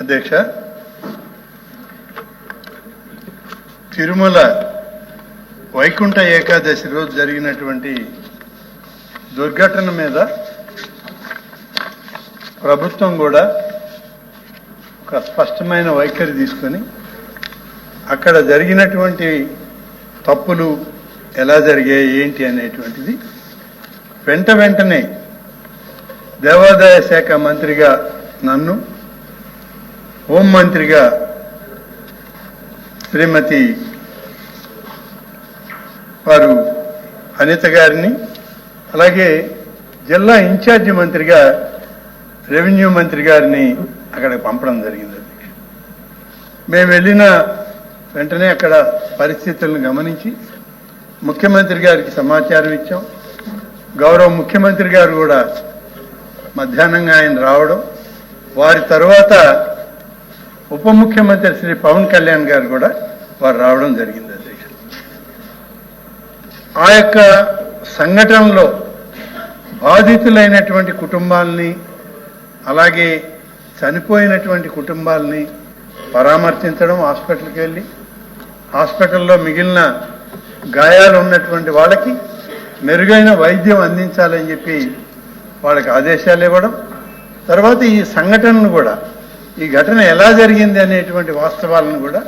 అధ్యక్ష. తిరుమల వైకుంఠ ఏకాదశి రోజు జరిగినటువంటి దుర్ఘటన మీద ప్రభుత్వం కూడా ఒక స్పష్టమైన వైఖరి తీసుకొని అక్కడ జరిగినటువంటి తప్పులు ఎలా జరిగాయి ఏంటి అనేటువంటిది వెంట వెంటనే దేవాదాయ శాఖ మంత్రిగా నన్ను హోంమంత్రిగా శ్రీమతి వారు అనిత గారిని అలాగే జిల్లా ఇన్ఛార్జి మంత్రిగా రెవెన్యూ మంత్రి గారిని అక్కడికి పంపడం జరిగింది. మేము వెళ్ళిన వెంటనే అక్కడ పరిస్థితులను గమనించి ముఖ్యమంత్రి గారికి సమాచారం ఇచ్చాం. గౌరవ ముఖ్యమంత్రి గారు కూడా మధ్యాహ్నంగా ఆయన రావడం. వారి తరువాత ఉప ముఖ్యమంత్రి శ్రీ పవన్ కళ్యాణ్ గారు కూడా వారు రావడం జరిగింది అధ్యక్ష ఆ యొక్క సంఘటనలో బాధితులైనటువంటి కుటుంబాలని అలాగే చనిపోయినటువంటి కుటుంబాలని పరామర్శించడం హాస్పిటల్కి వెళ్ళి హాస్పిటల్లో మిగిలిన గాయాలు ఉన్నటువంటి వాళ్ళకి మెరుగైన వైద్యం అందించాలని చెప్పి వాళ్ళకి ఆదేశాలు ఇవ్వడం తర్వాత ఈ సంఘటనను కూడా ఈ ఘటన ఎలా జరిగింది అనేటువంటి వాస్తవాలను కూడా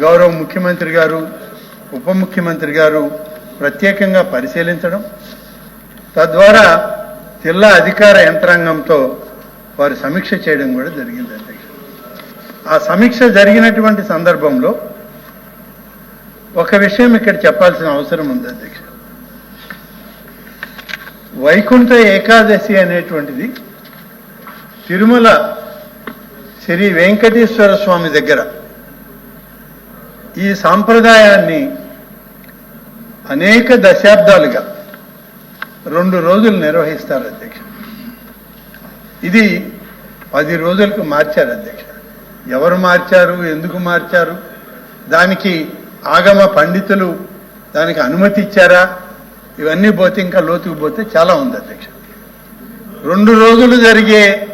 గౌరవ ముఖ్యమంత్రి గారు ఉప ముఖ్యమంత్రి గారు ప్రత్యేకంగా పరిశీలించడం తద్వారా జిల్లా అధికార యంత్రాంగంతో వారు సమీక్ష చేయడం కూడా జరిగింది అధ్యక్ష ఆ సమీక్ష జరిగినటువంటి సందర్భంలో ఒక విషయం ఇక్కడ చెప్పాల్సిన అవసరం ఉంది అధ్యక్ష వైకుంఠ ఏకాదశి అనేటువంటిది తిరుమల శ్రీ వెంకటేశ్వర స్వామి దగ్గర ఈ సాంప్రదాయాన్ని అనేక దశాబ్దాలుగా రెండు రోజులు నిర్వహిస్తారు అధ్యక్ష. ఇది పది రోజులకు మార్చారు అధ్యక్ష. ఎవరు మార్చారు? ఎందుకు మార్చారు? దానికి ఆగమ పండితులు దానికి అనుమతి ఇచ్చారా? ఇవన్నీ పోతే ఇంకా లోతుకు పోతే చాలా ఉంది అధ్యక్ష. రెండు రోజులు జరిగే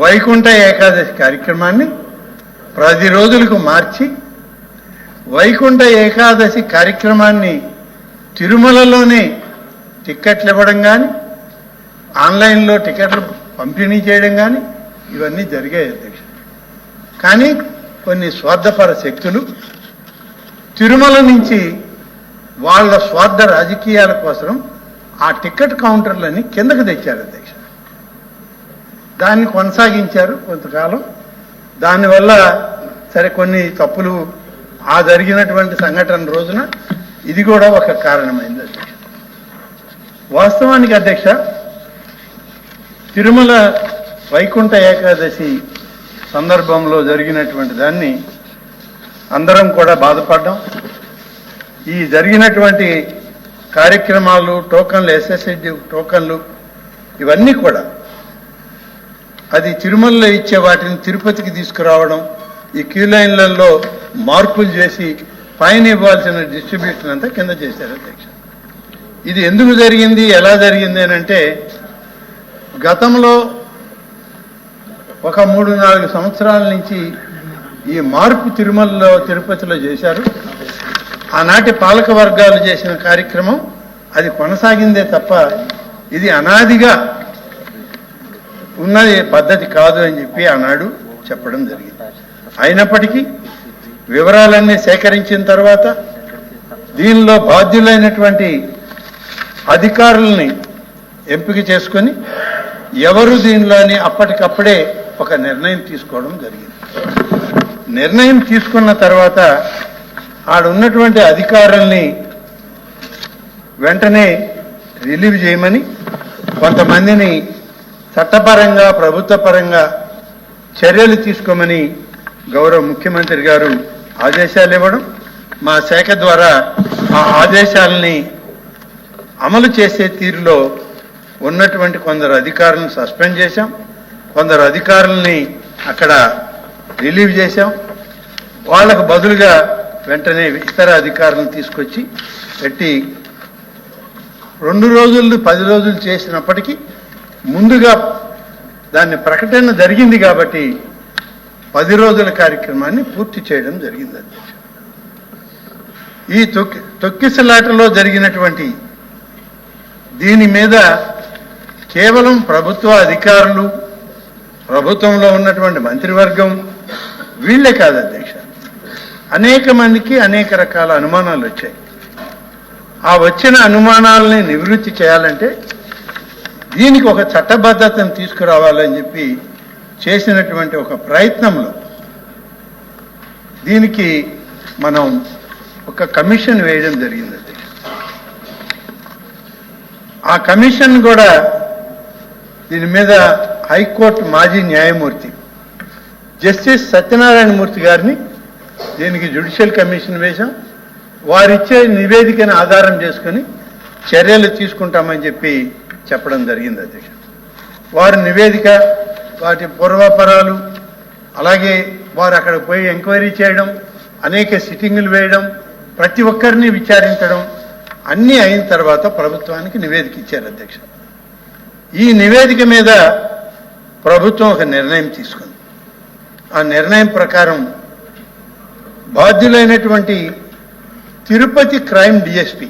వైకుంఠ ఏకాదశి కార్యక్రమాన్ని పది రోజులకు మార్చి వైకుంఠ ఏకాదశి కార్యక్రమాన్ని తిరుమలలోనే టిక్కెట్లు ఇవ్వడం కానీ ఆన్లైన్లో టికెట్లు పంపిణీ చేయడం కానీ ఇవన్నీ జరిగాయి అధ్యక్ష. కానీ కొన్ని స్వార్థపర శక్తులు తిరుమల నుంచి వాళ్ళ స్వార్థ రాజకీయాల కోసం ఆ టికెట్ కౌంటర్లని కిందకు తెచ్చారు అధ్యక్ష. దాన్ని కొనసాగించారు కొంతకాలం. దానివల్ల సరే కొన్ని తప్పులు ఆ జరిగినటువంటి సంఘటన రోజున ఇది కూడా ఒక కారణమైంది అధ్యక్ష వాస్తవానికి అధ్యక్ష తిరుమల వైకుంఠ ఏకాదశి సందర్భంలో జరిగినటువంటి దాన్ని అందరం కూడా బాధపడ్డాం. ఈ జరిగినటువంటి కార్యక్రమాలు టోకన్లు ఎస్ఎస్ఎడ్ టోకన్లు ఇవన్నీ కూడా అది తిరుమలలో ఇచ్చే వాటిని తిరుపతికి తీసుకురావడం ఈ క్యూ లైన్లలో మార్పులు చేసి పైన ఇవ్వాల్సిన డిస్ట్రిబ్యూషన్ అంతా కింద చేశారు అధ్యక్ష. ఇది ఎందుకు జరిగింది ఎలా జరిగింది అని అంటే గతంలో ఒక మూడు నాలుగు సంవత్సరాల నుంచి ఈ మార్పు తిరుమలలో తిరుపతిలో చేశారు. ఆనాటి పాలక వర్గాలు చేసిన కార్యక్రమం అది కొనసాగిందే తప్ప ఇది అనాదిగా ఉన్నది పద్ధతి కాదు అని చెప్పి ఆనాడు చెప్పడం జరిగింది. అయినప్పటికీ వివరాలన్నీ సేకరించిన తర్వాత దీనిలో బాధ్యులైనటువంటి అధికారుల్ని ఎంపిక చేసుకొని ఎవరు దీనిలోని అప్పటికప్పుడే ఒక నిర్ణయం తీసుకోవడం జరిగింది. నిర్ణయం తీసుకున్న తర్వాత ఆడున్నటువంటి అధికారుల్ని వెంటనే రిలీవ్ చేయమని కొంతమందిని చట్టపరంగా ప్రభుత్వ పరంగా చర్యలు తీసుకోమని గౌరవ ముఖ్యమంత్రి గారు ఆదేశాలు ఇవ్వడం మా శాఖ ద్వారా ఆ ఆదేశాలని అమలు చేసే తీరులో ఉన్నటువంటి కొందరు అధికారులను సస్పెండ్ చేశాం. కొందరు అధికారులని అక్కడ రిలీవ్ చేశాం. వాళ్ళకు బదులుగా వెంటనే ఇతర అధికారులను తీసుకొచ్చి పెట్టి రెండు రోజులు పది రోజులు చేసినప్పటికీ ముందుగా దాన్ని ప్రకటన జరిగింది కాబట్టి పది రోజుల కార్యక్రమాన్ని పూర్తి చేయడం జరిగింది అధ్యక్ష. ఈ తొక్కి తొక్కిసలాటలో జరిగినటువంటి దీని మీద కేవలం ప్రభుత్వ అధికారులు ప్రభుత్వంలో ఉన్నటువంటి మంత్రివర్గం వీళ్ళే కాదు అధ్యక్ష. అనేక మందికి అనేక రకాల అనుమానాలు వచ్చాయి. ఆ వచ్చిన అనుమానాలని నివృత్తి చేయాలంటే దీనికి ఒక చట్టబద్ధతను తీసుకురావాలని చెప్పి చేసినటువంటి ఒక ప్రయత్నంలో దీనికి మనం ఒక కమిషన్ వేయడం జరిగింది ఆ కమిషన్ కూడా దీని మీద హైకోర్టు మాజీ న్యాయమూర్తి జస్టిస్ సత్యనారాయణ మూర్తి గారిని దీనికి జ్యుడిషియల్ కమిషన్ వేశాం. వారిచ్చే నివేదికను ఆధారం చేసుకుని చర్యలు తీసుకుంటామని చెప్పి చెప్పడం జరిగింది అధ్యక్ష. వారి నివేదిక వాటి పూర్వపరాలు అలాగే వారు అక్కడ పోయి ఎంక్వైరీ చేయడం అనేక సిట్టింగులు వేయడం ప్రతి ఒక్కరిని విచారించడం అన్నీ అయిన తర్వాత ప్రభుత్వానికి నివేదిక ఇచ్చారు అధ్యక్ష. ఈ నివేదిక మీద ప్రభుత్వం ఒక నిర్ణయం తీసుకుంది. ఆ నిర్ణయం ప్రకారం బాధ్యులైనటువంటి తిరుపతి క్రైమ్ డిఎస్పి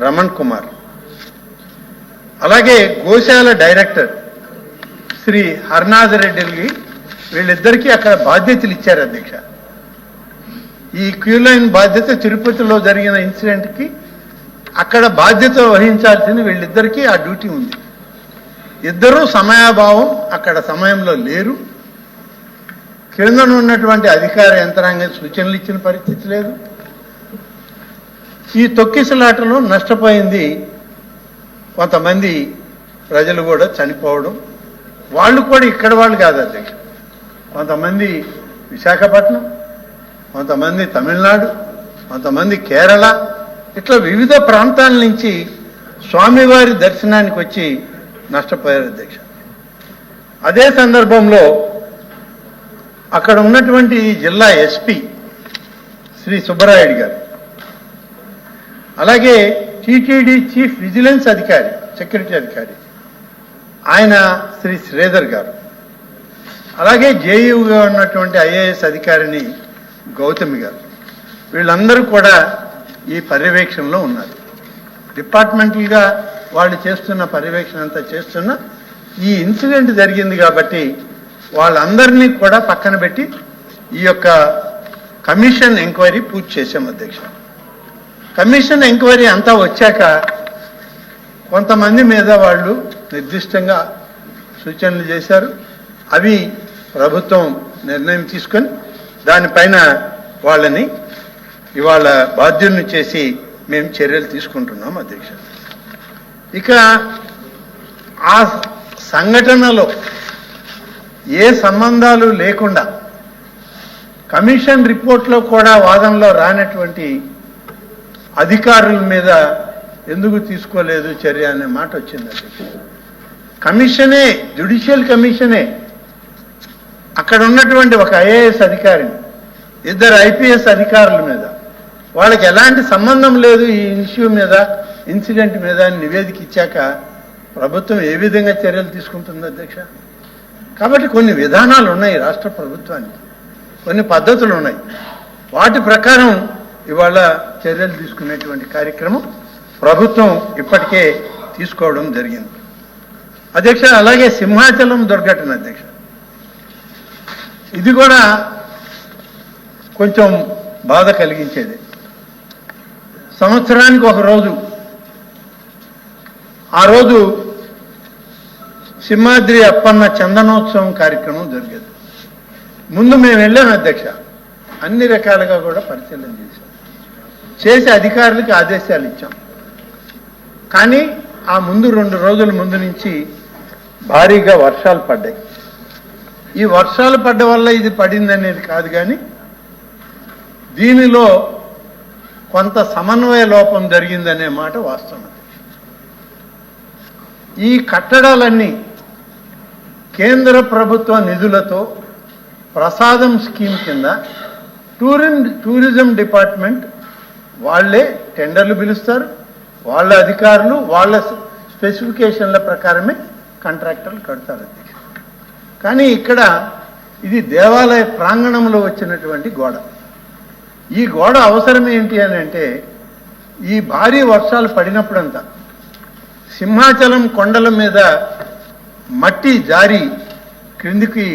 రమణ్ కుమార్ అలాగే గోశాల డైరెక్టర్ శ్రీ హర్నాథ్ రెడ్డికి వీళ్ళిద్దరికీ అక్కడ బాధ్యతలు ఇచ్చారు అధ్యక్ష. ఈ క్యూ లైన్ బాధ్యత తిరుపతిలో జరిగిన ఇన్సిడెంట్కి అక్కడ బాధ్యత వహించాల్సిన వీళ్ళిద్దరికీ ఆ డ్యూటీ ఉంది. ఇద్దరూ సమయాభావం అక్కడ సమయంలో లేరు. కిందన ఉన్నటువంటి అధికార యంత్రాంగం సూచనలు ఇచ్చిన పరిస్థితి లేదు. ఈ తొక్కిసలాటలో నష్టపోయింది కొంతమంది ప్రజలు కూడా చనిపోవడం వాళ్ళు కూడా ఇక్కడ వాళ్ళు కాదు అధ్యక్ష కొంతమంది విశాఖపట్నం కొంతమంది తమిళనాడు కొంతమంది కేరళ ఇట్లా వివిధ ప్రాంతాల నుంచి స్వామివారి దర్శనానికి వచ్చి నష్టపోయారు అధ్యక్ష. అదే సందర్భంలో అక్కడ ఉన్నటువంటి జిల్లా ఎస్పీ శ్రీ సుబ్బరాయుడు గారు అలాగే టీటీడీ చీఫ్ విజిలెన్స్ అధికారి సెక్యూరిటీ అధికారి ఆయన శ్రీ శ్రీధర్ గారు. అలాగే జేయూగా ఉన్నటువంటి ఐఏఎస్ అధికారిని గౌతమి గారు. వీళ్ళందరూ కూడా ఈ పర్యవేక్షణలో ఉన్నారు. డిపార్ట్మెంటల్గా వాళ్ళు చేస్తున్న పర్యవేక్షణ అంతా చేస్తున్న ఈ ఇన్సిడెంట్ జరిగింది కాబట్టి వాళ్ళందరినీ కూడా పక్కన పెట్టి ఈ యొక్క కమిషన్ ఎంక్వైరీ పూర్తి చేశాం అధ్యక్ష. కమిషన్ ఎంక్వైరీ అంతా వచ్చాక కొంతమంది మీద వాళ్ళు నిర్దిష్టంగా సూచనలు చేశారు. అవి ప్రభుత్వం నిర్ణయం తీసుకొని దానిపైన వాళ్ళని ఇవాళ బాధ్యుల్ని చేసి మేము చర్యలు తీసుకుంటున్నాం అధ్యక్ష. ఇక ఆ సంఘటనలో ఏ సంబంధాలు లేకుండా కమిషన్ రిపోర్ట్లో కూడా వాదనలో రానటువంటి అధికారుల మీద ఎందుకు తీసుకోలేదు చర్య అనే మాట వచ్చింది కమిషనే జ్యుడిషియల్ కమిషనే. అక్కడ ఉన్నటువంటి ఒక ఐఏఎస్ అధికారిని ఇద్దరు ఐపీఎస్ అధికారుల మీద. వాళ్ళకి ఎలాంటి సంబంధం లేదు ఈ ఇష్యూ మీద ఇన్సిడెంట్ మీద నివేదిక ఇచ్చాక ప్రభుత్వం ఏ విధంగా చర్యలు తీసుకుంటుంది అధ్యక్ష? కాబట్టి కొన్ని విధానాలు ఉన్నాయి రాష్ట్ర ప్రభుత్వానికి. కొన్ని పద్ధతులు ఉన్నాయి. వాటి ప్రకారం ఇవాళ చర్యలు తీసుకునేటువంటి కార్యక్రమం ప్రభుత్వం ఇప్పటికే తీసుకోవడం జరిగింది. అధ్యక్ష అలాగే సింహాచలం దుర్ఘటన అధ్యక్ష. ఇది కూడా కొంచెం బాధ కలిగించేది. సంవత్సరానికి ఒక రోజు. ఆ రోజు సింహాద్రి అప్పన్న చందనోత్సవం కార్యక్రమం జరిగేది. ముందు మేము వెళ్ళాం అధ్యక్ష. అన్ని రకాలుగా కూడా పరిశీలన చేశాం. చేసి అధికారులకి ఆదేశాలు ఇచ్చాం. కానీ ఆ ముందు రెండు రోజుల ముందు నుంచి భారీగా వర్షాలు పడ్డాయి. ఈ వర్షాలు పడ్డ వల్ల ఇది పడిందనేది కాదు కానీ దీనిలో కొంత సమన్వయ లోపం జరిగిందనే మాట వాస్తవం. ఈ కట్టడాలన్నీ కేంద్ర ప్రభుత్వ నిధులతో ప్రసాదం స్కీమ్ కింద టూరిం టూరిజం డిపార్ట్మెంట్ వాళ్ళే టెండర్లు పిలుస్తారు వాళ్ళ అధికారులు వాళ్ళ స్పెసిఫికేషన్ల ప్రకారమే కాంట్రాక్టర్లు కడతారు. అధ్యక్ష కానీ ఇక్కడ ఇది దేవాలయ ప్రాంగణంలో వచ్చినటువంటి గోడ. ఈ గోడ అవసరం ఏంటి అని అంటే ఈ భారీ వర్షాలు పడినప్పుడంతా సింహాచలం కొండల మీద మట్టి జారి క్రిందికి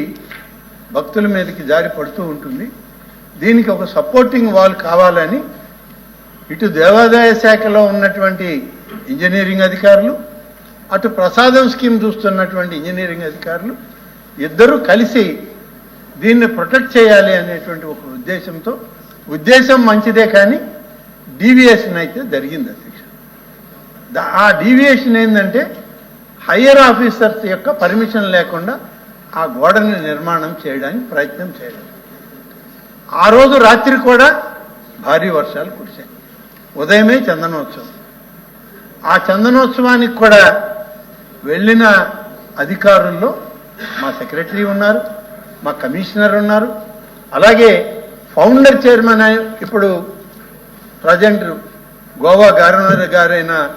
భక్తుల మీదకి జారి పడుతూ ఉంటుంది. దీనికి ఒక సపోర్టింగ్ వాల్ కావాలని ఇటు దేవాదాయ శాఖలో ఉన్నటువంటి ఇంజనీరింగ్ అధికారులు అటు ప్రసాదం స్కీమ్ చూస్తున్నటువంటి ఇంజనీరింగ్ అధికారులు ఇద్దరూ కలిసి దీన్ని ప్రొటెక్ట్ చేయాలి అనేటువంటి ఒక ఉద్దేశంతో ఉద్దేశం మంచిదే కానీ డీవియేషన్ అయితే జరిగింది అధ్యక్ష. ఆ డీవియేషన్ ఏంటంటే హయ్యర్ ఆఫీసర్స్ యొక్క పర్మిషన్ లేకుండా ఆ గోడని నిర్మాణం చేయడానికి ప్రయత్నం చేయడం ఆ రోజు రాత్రి కూడా భారీ వర్షాలు కురిశాయి. ఉదయమే చందనోత్సవం. ఆ చందనోత్సవానికి కూడా వెళ్ళిన అధికారుల్లో మా సెక్రటరీ ఉన్నారు మా కమిషనర్ ఉన్నారు అలాగే ఫౌండర్ చైర్మన్ అయి- ఇప్పుడు ప్రజెంట్ గోవా గవర్నర్ గారైన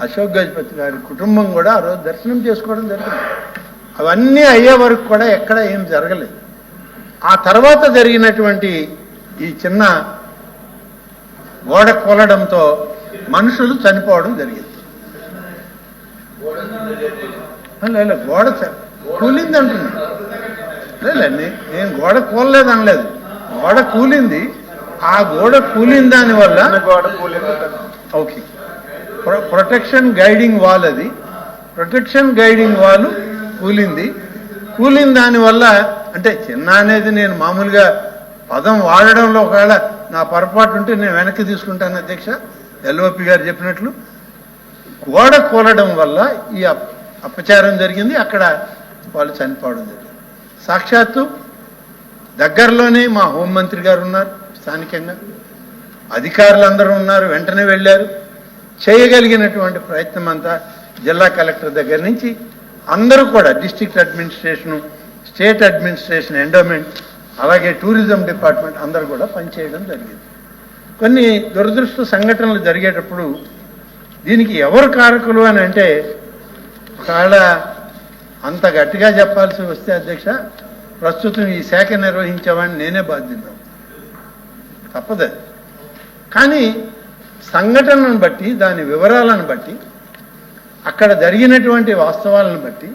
అశోక్ గజపతి గారి కుటుంబం కూడా ఆ రోజు దర్శనం చేసుకోవడం జరిగింది. అవన్నీ అయ్యే వరకు కూడా ఎక్కడ ఏం జరగలేదు. ఆ తర్వాత జరిగినటువంటి ఈ చిన్న గోడ కూలడంతో మనుషులు చనిపోవడం జరిగింది. లేదు గోడ కూలింది అంటున్నా లేదు నేను గోడ కూలలేదు అనలేదు గోడ కూలింది. ఆ గోడ కూలిన దాని వల్ల గోడ కూలింది okay. Pro- protection guiding wall అది. ప్రొటెక్షన్ గైడింగ్ వాల్ కూలింది. కూలిన దాని వల్ల అంటే చిన్న అనేది నేను మామూలుగా పదం వాడడంలో ఒకవేళ నా పొరపాటు ఉంటే నేను వెనక్కి తీసుకుంటాను అధ్యక్ష. ఎల్ఓపి గారు చెప్పినట్లు గోడ కూలడం వల్ల ఈ అప్- అపచారం జరిగింది. అక్కడ వాళ్ళు చనిపోవడం జరిగింది. సాక్షాత్తు దగ్గరలోనే మా హోంమంత్రి గారు ఉన్నారు స్థానికంగా. అధికారులు అందరూ ఉన్నారు వెంటనే వెళ్ళారు. చేయగలిగినటువంటి ప్రయత్నం అంతా జిల్లా కలెక్టర్ దగ్గర నుంచి అందరూ కూడా district administration state administration endowment అలాగే టూరిజం డిపార్ట్మెంట్ అందరు కూడా పనిచేయడం జరిగింది. కొన్ని దురదృష్ట సంఘటనలు జరిగేటప్పుడు దీనికి ఎవరు కారకులు అని అంటే ఒకవేళ అంత గట్టిగా చెప్పాల్సి వస్తే అధ్యక్ష ప్రస్తుతం ఈ శాఖ నిర్వహించేవాడిని నేనే బాధ్యత తప్పదు. కానీ సంఘటనను బట్టి దాని వివరాలను బట్టి అక్కడ జరిగినటువంటి వాస్తవాలను బట్టి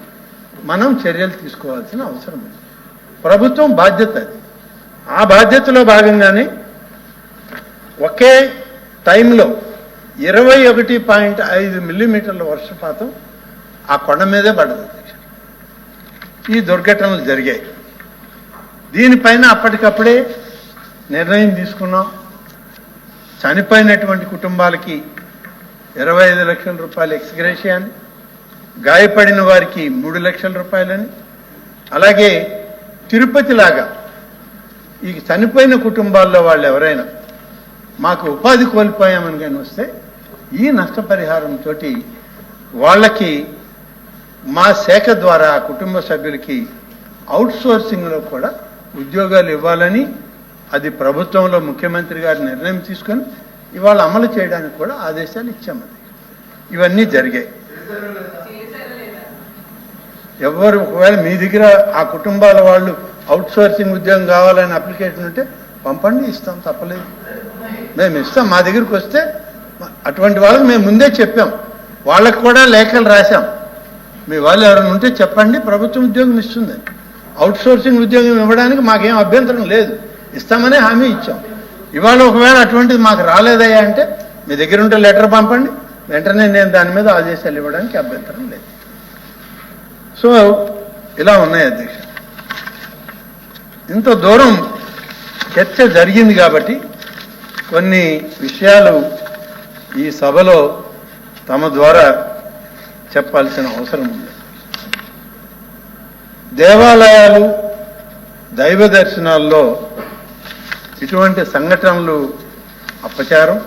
మనం చర్యలు తీసుకోవాల్సిన అవసరం ఉంది. ప్రభుత్వం బాధ్యత అది. ఆ బాధ్యతలో భాగంగానే ఒకే టైంలో ఇరవై ఒకటి పాయింట్ ఐదు మిల్లీమీటర్ల వర్షపాతం ఆ కొండ మీదే పడదు ఈ దుర్ఘటనలు జరిగాయి. దీనిపైన అప్పటికప్పుడే నిర్ణయం తీసుకున్నాం. చనిపోయినటువంటి కుటుంబాలకి ఇరవై ఐదు లక్షల రూపాయలు ఎక్స్గ్రేషియా గాయపడిన వారికి మూడు లక్షల రూపాయలని అలాగే తిరుపతిలాగా. ఈ చనిపోయిన కుటుంబాల్లో వాళ్ళు ఎవరైనా మాకు ఉపాధి కోల్పోయామని కానీ వస్తే ఈ నష్టపరిహారంతో వాళ్ళకి మా శాఖ ద్వారా కుటుంబ సభ్యులకి అవుట్ సోర్సింగ్లో కూడా ఉద్యోగాలు ఇవ్వాలని అది ప్రభుత్వంలో ముఖ్యమంత్రి గారు నిర్ణయం తీసుకొని ఇవాళ అమలు చేయడానికి కూడా ఆదేశాలు ఇచ్చామని ఇవన్నీ జరిగాయి. ఎవరు ఒకవేళ మీ దగ్గర ఆ కుటుంబాల వాళ్ళు అవుట్ సోర్సింగ్ ఉద్యోగం కావాలని అప్లికేషన్ ఉంటే పంపండి ఇస్తాం తప్పలేదు. మేము ఇస్తాం మా దగ్గరికి వస్తే అటువంటి వాళ్ళకి మేము ముందే చెప్పాం. వాళ్ళకు కూడా లేఖలు రాశాం. మీ వాళ్ళు ఎవరైనా ఉంటే చెప్పండి ప్రభుత్వం ఉద్యోగం ఇస్తుంది. అవుట్ సోర్సింగ్ ఉద్యోగం ఇవ్వడానికి మాకేం అభ్యంతరం లేదు. ఇస్తామనే హామీ ఇచ్చాం. ఇవాళ ఒకవేళ అటువంటిది మాకు రాలేదయ్యా అంటే మీ దగ్గర ఉంటే లెటర్ పంపండి. వెంటనే నేను దాని మీద ఆదేశాలు ఇవ్వడానికి అభ్యంతరం లేదు. సో ఇలా ఉన్నాయి అధ్యక్ష. ఇంత దూరం చర్చ జరిగింది కాబట్టి కొన్ని విషయాలు ఈ సభలో తమ ద్వారా చెప్పాల్సిన అవసరం ఉంది. దేవాలయాలు దైవ దర్శనాల్లో ఇటువంటి సంఘటనలు అపచారం.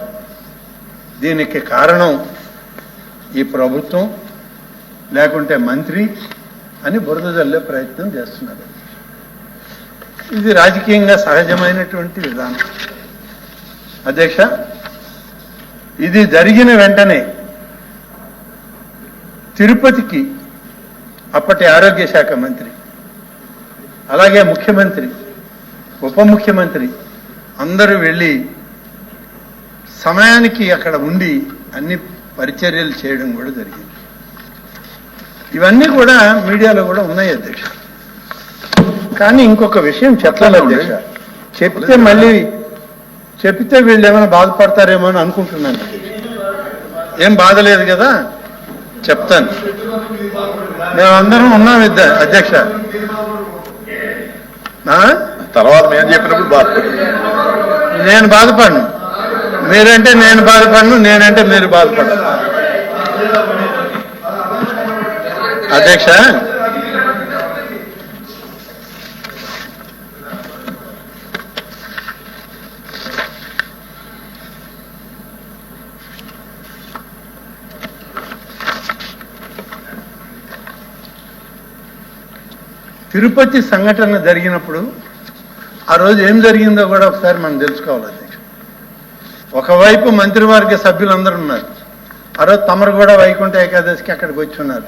దీనికి కారణం ఈ ప్రభుత్వం లేకుంటే మంత్రి అని బురద జల్లే ప్రయత్నం చేస్తున్నారు. ఇది రాజకీయంగా సహజమైనటువంటి విధానం. అధ్యక్ష ఇది జరిగిన వెంటనే తిరుపతికి అప్పటి ఆరోగ్య శాఖ మంత్రి అలాగే ముఖ్యమంత్రి ఉప ముఖ్యమంత్రి అందరూ వెళ్ళి సమయానికి అక్కడ ఉండి అన్ని పరిచర్యలు చేయడం కూడా జరిగింది. ఇవన్నీ కూడా మీడియాలో కూడా ఉన్నాయి అధ్యక్ష. కానీ ఇంకొక విషయం చెప్పాలి అధ్యక్ష. చెప్తే మళ్ళీ చెప్తే వీళ్ళు ఏమైనా బాధపడతారేమో అని అనుకుంటున్నాను. ఏం బాధ లేదు కదా? చెప్తాను. మేమందరం ఉన్నాం ఇద్ద అధ్యక్ష? తర్వాత మేము చెప్పినప్పుడు బాధపడు. నేను బాధపడను. మీరంటే నేను బాధపడను నేనంటే మీరు బాధపడను అధ్యక్ష. తిరుపతి సంఘటన జరిగినప్పుడు ఆ రోజు ఏం జరిగిందో కూడా ఒకసారి మనం తెలుసుకోవాలి అధ్యక్ష. ఒకవైపు మంత్రివర్గ సభ్యులందరూ ఉన్నారు. ఆ రోజు తమరు కూడా వైకుంఠ ఏకాదశికి అక్కడికి వచ్చి ఉన్నారు.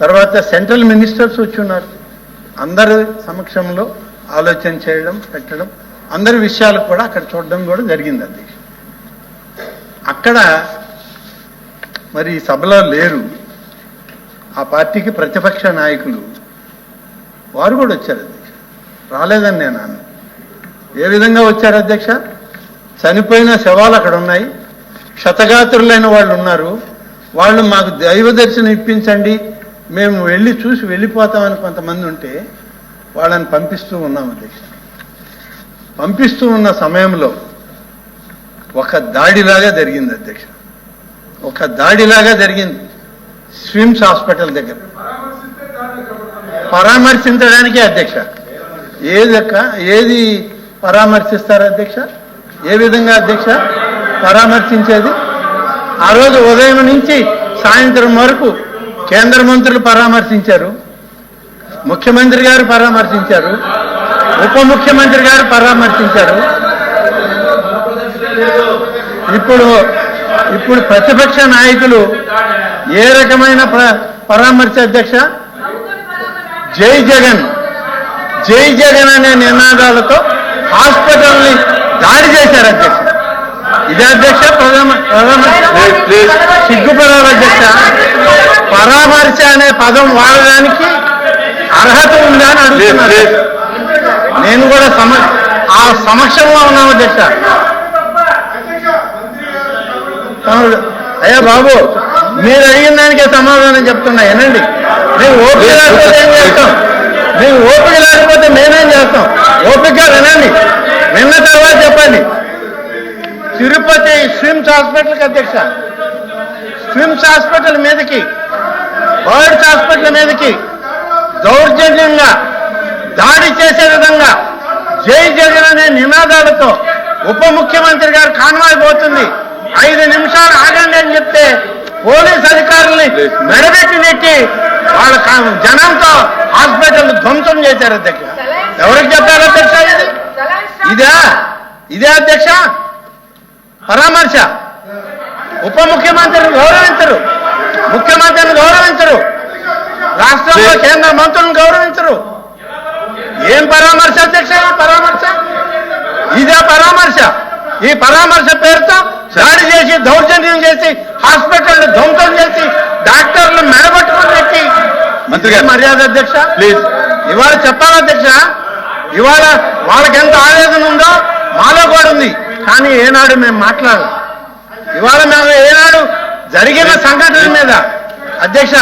తర్వాత సెంట్రల్ మినిస్టర్స్ వచ్చి ఉన్నారు. అందరి సమక్షంలో ఆలోచన చేయడం పెట్టడం అందరి విషయాలు కూడా అక్కడ చూడడం కూడా జరిగింది అధ్యక్ష. అక్కడ మరి సభలో లేరు. ఆ పార్టీకి ప్రతిపక్ష నాయకులు. వారు కూడా వచ్చారు అధ్యక్ష. రాలేదని నేను అన్న. ఏ విధంగా వచ్చారు అధ్యక్ష? చనిపోయిన శవాలు అక్కడ ఉన్నాయి. క్షతగాత్రులైన వాళ్ళు ఉన్నారు. వాళ్ళు మాకు దైవ దర్శనం ఇప్పించండి. మేము వెళ్ళి చూసి వెళ్ళిపోతామని కొంతమంది ఉంటే వాళ్ళని పంపిస్తూ ఉన్నాం అధ్యక్ష పంపిస్తూ ఉన్న సమయంలో ఒక దాడిలాగా జరిగింది అధ్యక్ష. ఒక దాడిలాగా జరిగింది. స్విమ్స్ హాస్పిటల్ దగ్గర. పరామర్శించడానికే అధ్యక్ష. ఏది ఏది పరామర్శిస్తారు అధ్యక్ష? ఏ విధంగా అధ్యక్ష? పరామర్శించేది? ఆ రోజు ఉదయం నుంచి సాయంత్రం వరకు కేంద్ర మంత్రులు పరామర్శించారు ముఖ్యమంత్రి గారు పరామర్శించారు ఉప ముఖ్యమంత్రి గారు పరామర్శించారు. ఇప్పుడు ఇప్పుడు ప్రతిపక్ష నాయకులు ఏ రకమైన ప్ర- పరామర్శ అధ్యక్ష? జై జగన్. జై జగన్ అనే నినాదాలతో హాస్పిటల్ని దాడి చేశారు అధ్యక్ష. ఇదే అధ్యక్ష ప్రథమ ప్రథమ సిగ్గుపడాలి అధ్యక్ష. పరామర్శ అనే పదం వాడడానికి అర్హత ఉందా అని అడుగుతున్నారు. లేదు. నేను కూడా సమ ఆ సమక్షంలో ఉన్నాను అధ్యక్ష అయ్యా బాబు మీరు అడిగిన దానికే సమాధానం చెప్తున్నా వినండి. మేము ఓపిక లేకపోతే ఏం చేస్తాం? మేము ఓపిక లేకపోతే మేమేం చేస్తాం? ఓపిక వినండి. విన్న తర్వాత చెప్పండి. తిరుపతి స్విమ్స్ హాస్పిటల్కి అధ్యక్ష. స్విమ్స్ హాస్పిటల్ మీదకి బర్డ్స్ హాస్పిటల్ మీదకి దౌర్జన్యంగా దాడి చేసే విధంగా జై జగన్ అనే నినాదాలతో ఉప ముఖ్యమంత్రి గారు కాన్వాయ్ పోతుంది. ఐదు నిమిషాలు ఆగండి అని చెప్తే పోలీస్ అధికారుల్ని మెడబెట్టి నెట్టి వాళ్ళ కా- జనంతో హాస్పిటల్ ధ్వంసం చేశారు అధ్యక్ష. ఎవరికి చెప్పారు అధ్యక్ష ఇది? ఇదా? ఇదే అధ్యక్ష? పరామర్శ? ఉప ముఖ్యమంత్రిని గౌరవించరు. ముఖ్యమంత్రిని గౌరవించరు. రాష్ట్రంలో కేంద్ర మంత్రులను గౌరవించరు. ఏం పరామర్శ అధ్యక్ష? పరామర్శ? ఇదే పరామర్శ. ఈ పరామర్శ పేరుతో దాడి చేసి దౌర్జన్యం చేసి హాస్పిటల్ ధ్వంసం చేసి డాక్టర్లు మెడబట్టుకుని పెట్టి మంత్రి గారు. మర్యాద అధ్యక్ష? ప్లీజ్. ఇవాళ చెప్పాలి అధ్యక్ష? ఇవాళ వాళ్ళకి ఎంత ఆవేదన ఉందో మాలో కూడా ఉంది. కానీ ఏనాడు మేము మాట్లాడు ఇవాళ మేము ఏనాడు జరిగిన సంఘటన మీద అధ్యక్ష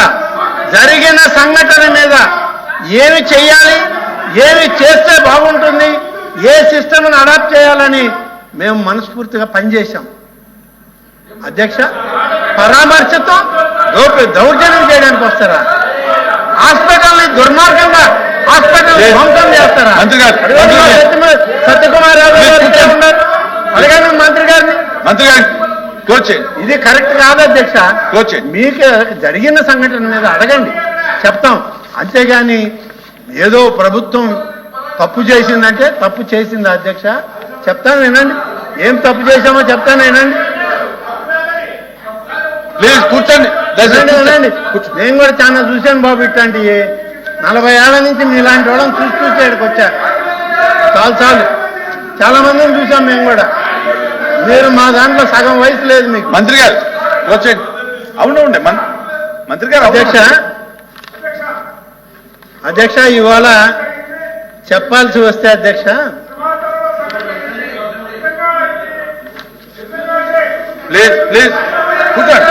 జరిగిన సంఘటన మీద ఏమి చెయ్యాలి ఏమి చేస్తే బాగుంటుంది ఏ సిస్టమ్ని అడాప్ట్ చేయాలని మేము మనస్ఫూర్తిగా పనిచేశాం. అధ్యక్ష పరామర్శతో దౌ- దౌర్జన్యం చేయడానికి వస్తారా? హాస్పిటల్ని దుర్మార్గంగా హాస్పిటల్. ధ్వంసం చేస్తారా? సత్యకుమార్ యాదవ్ గారు. అడిగాను మంత్రి గారిని. మంత్రి గారు క్లోజ్ ఇది కరెక్ట్ కాదు అధ్యక్ష. క్లోజ్ మీకు జరిగిన సంఘటన మీద అడగండి. చెప్తాం. అంతేగాని ఏదో ప్రభుత్వం తప్పు చేసిందంటే తప్పు చేసింది అధ్యక్ష? చెప్తాను వినండి. ఏం తప్పు చేశామో చెప్తాను వినండి. ప్లీజ్ కూర్చోండి. వినండి నేను కూడా చాలా చూశాను బాబు ఇట్లాంటి నలభై ఏళ్ళ నుంచి మీలాంటి వాళ్ళని చూసి చూసి వచ్చా చాలు చాలు. చాలా మందిని చూసాం మేము కూడా. మీరు మా దాంట్లో సగం వయసు లేదు మీకు. మంత్రి గారు అవును ఉండే. మం- మంత్రి గారు. అధ్యక్ష అధ్యక్ష ఇవాళ చెప్పాల్సి వస్తే అధ్యక్ష. ప్లీజ్ ప్లీజ్ కూర్చోండి.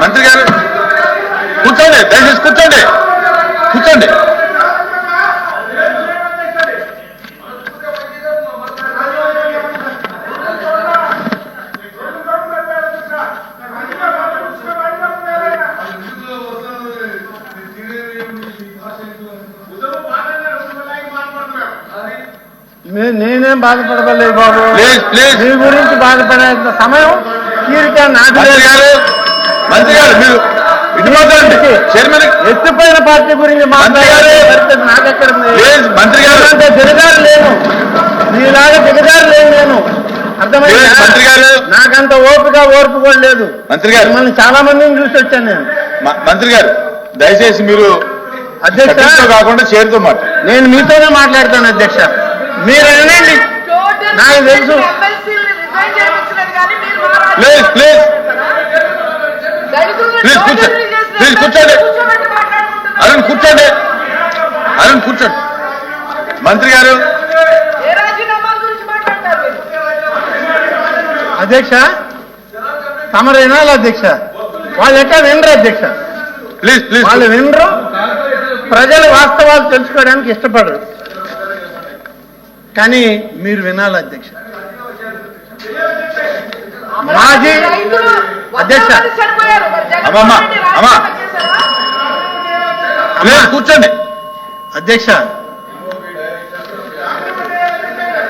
మంత్రి గారు కూర్చోండి దయచేసి కూర్చోండి. కూర్చోండి నే- నేనేం బాబు. Please please. మీ గురించి బాధపడేంత సమయం నాకు మంత్రి. గారు మంత్రి గారు మీరు ఇటు మాట్లాడండి. చైర్మన్ ఎత్తిపోయిన పార్టీ గురించి మాట్లాడే మంత్రి గారు. పరిస్థితి నాకెక్కడ ఉంది? ప్లీజ్ మంత్రి గారు. మీలాంటి దిగజారు లేను. మీలాగా దిగజారు లేను నేను. అర్థమైందా? మంత్రి గారు. నాకంత ఓపిక ఓర్పు కూడా లేదు. మంత్రి గారు. మిమ్మల్ని చాలా మందిని చూసి వచ్చాను నేను. మంత్రి గారు దయచేసి మీరు అధ్యక్ష. కాకుండా చేరుతో మాట్లాడండి. నేను మీతోనే మాట్లాడతాను అధ్యక్ష. మీరు అనండి. నాకు తెలుసు. Please please. ప్లీజ్ కూర్చో. ప్లీజ్ కూర్చోండి. అరుణ్ కూర్చోండి. అరుణ్ కూర్చోండి. మంత్రి గారు. ఏ రాజీనామాల గురించి మాట్లాడతారు మీరు? అధ్యక్ష తమరు వినాలి అధ్యక్ష. వాళ్ళు ఎట్లా వినరు అధ్యక్ష. Please please. వాళ్ళు వినరు. ప్రజలు వాస్తవాలు తెలుసుకోవడానికి ఇష్టపడరు. కానీ మీరు వినాలి అధ్యక్ష. మాజీ అధ్యక్ష. కూర్చోండి. అధ్యక్ష.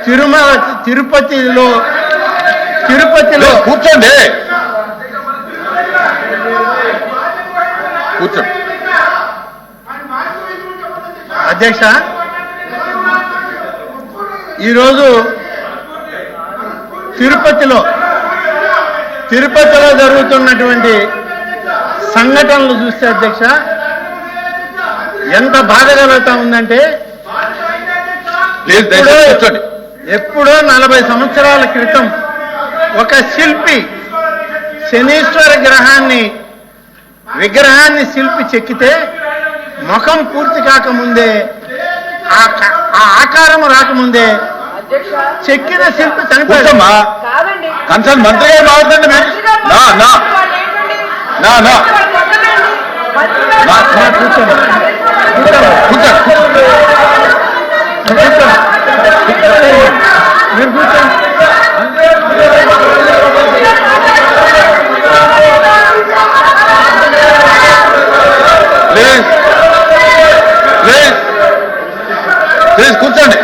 తిరుమల తిరుపతిలో తిరుపతిలో కూర్చోండి. కూర్చోండి అధ్యక్ష. ఈరోజు తిరుపతిలో తిరుపతిలో జరుగుతున్నటువంటి సంఘటనలు చూస్తే అధ్యక్ష ఎంత బాధ కలుగుతా ఉందంటే ఎప్పుడో నలభై సంవత్సరాల క్రితం ఒక శిల్పి శనీశ్వర గ్రహాన్ని విగ్రహాన్ని శిల్పి చెక్కితే ముఖం పూర్తి కాకముందే ఆ ఆకారం రాకముందే చెక్కిన శిల్పి కాదండి. కన్సర్న్ మంత్రి గారు మాట్లాడండి మీరు నా నా? నా నా. కూర్చోండి. కూర్చోండి. కూర్చోండి కూర్చోండి. మీరు కూర్చోండి ప్లీజ్. ప్లీజ్. ప్లీజ్ కూర్చోండి.